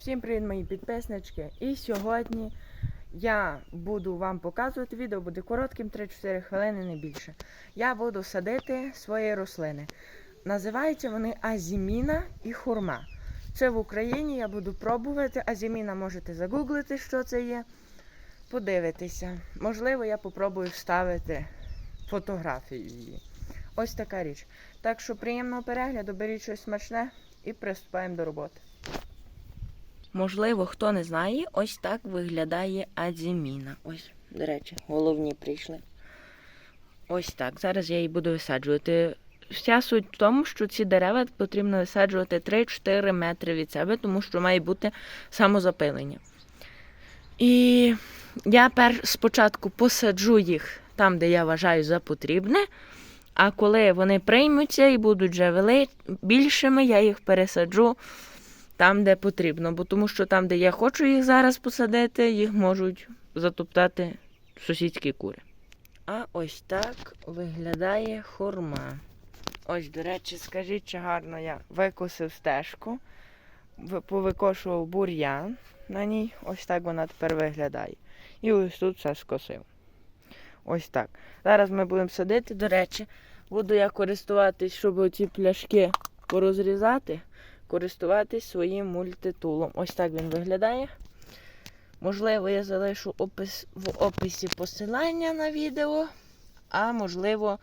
Всім привіт, мої підписнички. І сьогодні я буду вам показувати відео, буде коротким 3-4 хвилини, не більше. Я буду садити свої рослини. Називаються вони азіміна і хурма. Це в Україні я буду пробувати. Азіміна можете загуглити, що це є. Подивитися. Можливо, я попробую вставити фотографію її. Ось така річ. Так що приємного перегляду, беріть щось смачне і приступаємо до роботи. Можливо, хто не знає, ось так виглядає адзіміна. Ось, до речі, головні прийшли. Ось так. Зараз я її буду висаджувати. Вся суть в тому, що ці дерева потрібно висаджувати 3-4 метри від себе, тому що має бути самозапилення. І я пер спочатку посаджу їх там, де я вважаю за потрібне. А коли вони приймуться і будуть вже вели... більшими, я їх пересаджу там, де потрібно. Бо тому що там, де я хочу їх зараз посадити, їх можуть затоптати сусідські кури. А ось так виглядає хурма. Ось, до речі, скажіть, чи гарно я викосив стежку, повикошував бур'ян на ній. Ось так вона тепер виглядає. І ось тут все скосив. Ось так. Зараз ми будемо садити, до речі, буду я користуватись, щоб оці пляшки порозрізати, користуватись своїм мультитулом. Ось так він виглядає. Можливо, я залишу опис, в описі посилання на відео, а можливо,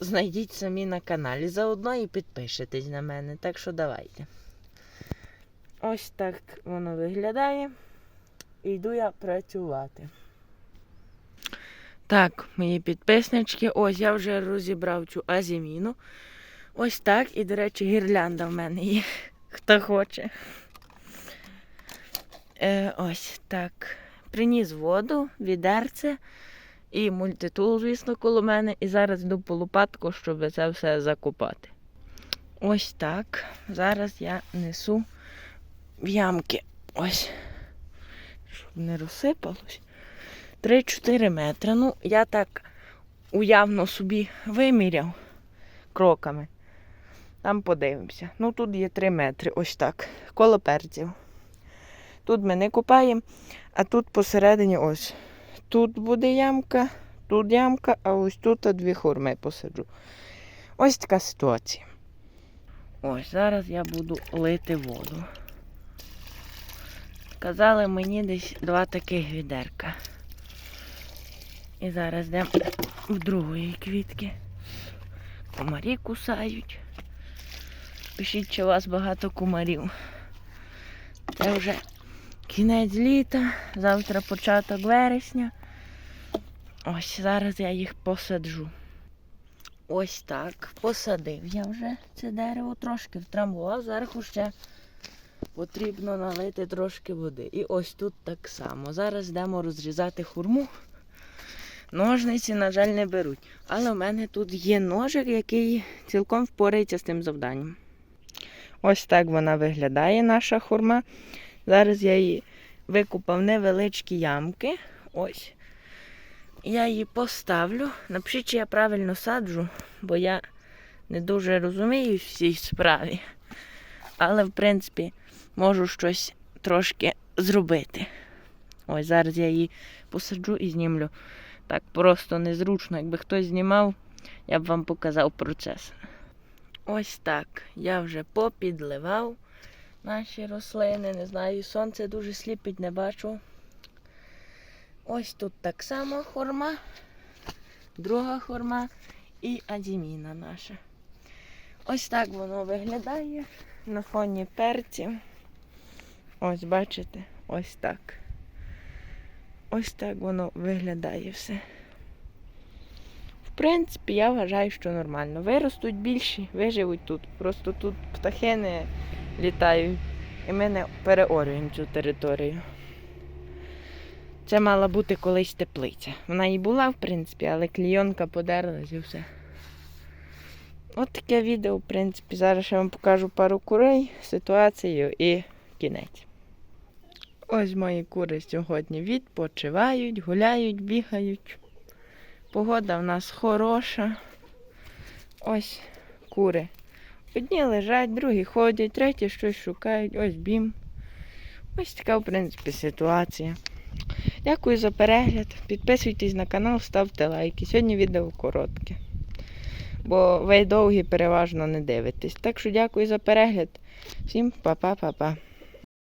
знайдіть самі на каналі. Заодно і підпишетесь на мене. Так що давайте. Ось так воно виглядає. І йду я працювати. Так, мої підписнички, ось я вже розібрав цю азіміну. Ось так. І, до речі, гірлянда в мене є. Хто хоче. Е, ось так. Приніс воду, відерце і мультитул, звісно, коло мене. І зараз йду по лопатку, щоб це все закопати. Ось так. Зараз я несу в ямки. Ось. Щоб не розсипалось. 3-4 метри. Ну, я так уявно собі виміряв кроками. Там подивимося. Ну, тут є 3 метри, ось так. Коло перців. Тут ми не купаємо, а тут посередині ось. Тут буде ямка, тут ямка, а ось тут дві хурми посаджу. Ось така ситуація. Ось зараз я буду лити воду. Казали мені десь два таких відерка. І зараз йдемо в другої квітки. Комарі кусають. Пишіть, чи у вас багато кумарів. Це вже кінець літа, завтра початок вересня. Ось зараз я їх посаджу. Ось так. Посадив я вже це дерево, трошки втрамбував, зверху ще потрібно налити трошки води. І ось тут так само. Зараз йдемо розрізати хурму. Ножниці, на жаль, не беруть. Але в мене тут є ножик, який цілком впорається з тим завданням. Ось так вона виглядає, наша хурма. Зараз я її викупав невеличкі ямки. Ось. Я її поставлю. Напишіть, чи я правильно саджу, бо я не дуже розумію в цій справі. Але, в принципі, можу щось трошки зробити. Ось зараз я її посаджу і знімлю. Так просто незручно. Якби хтось знімав, я б вам показав процес. Ось так. Я вже попідливав наші рослини. Не знаю, сонце дуже сліпить, не бачу. Ось тут так само хорма, друга хорма і адіміна наша. Ось так воно виглядає на фоні перців. Ось, бачите, ось так. Ось так воно виглядає все. Принципі, я вважаю, що нормально. Виростуть більші, виживуть тут. Просто тут птахи не літають. І ми не переорюємо цю територію. Це мала бути колись теплиця. Вона і була, в принципі, але клійонка подерлась і все. От таке відео, в принципі. Зараз я вам покажу пару курей, ситуацію і кінець. Ось мої кури сьогодні відпочивають, гуляють, бігають. Погода в нас хороша. Ось кури. Одні лежать, другі ходять, треті щось шукають. Ось бім. Ось така, в принципі, ситуація. Дякую за перегляд. Підписуйтесь на канал, ставте лайки. Сьогодні відео коротке. Бо ви довгі переважно не дивитесь. Так що дякую за перегляд. Всім па-па-па-па.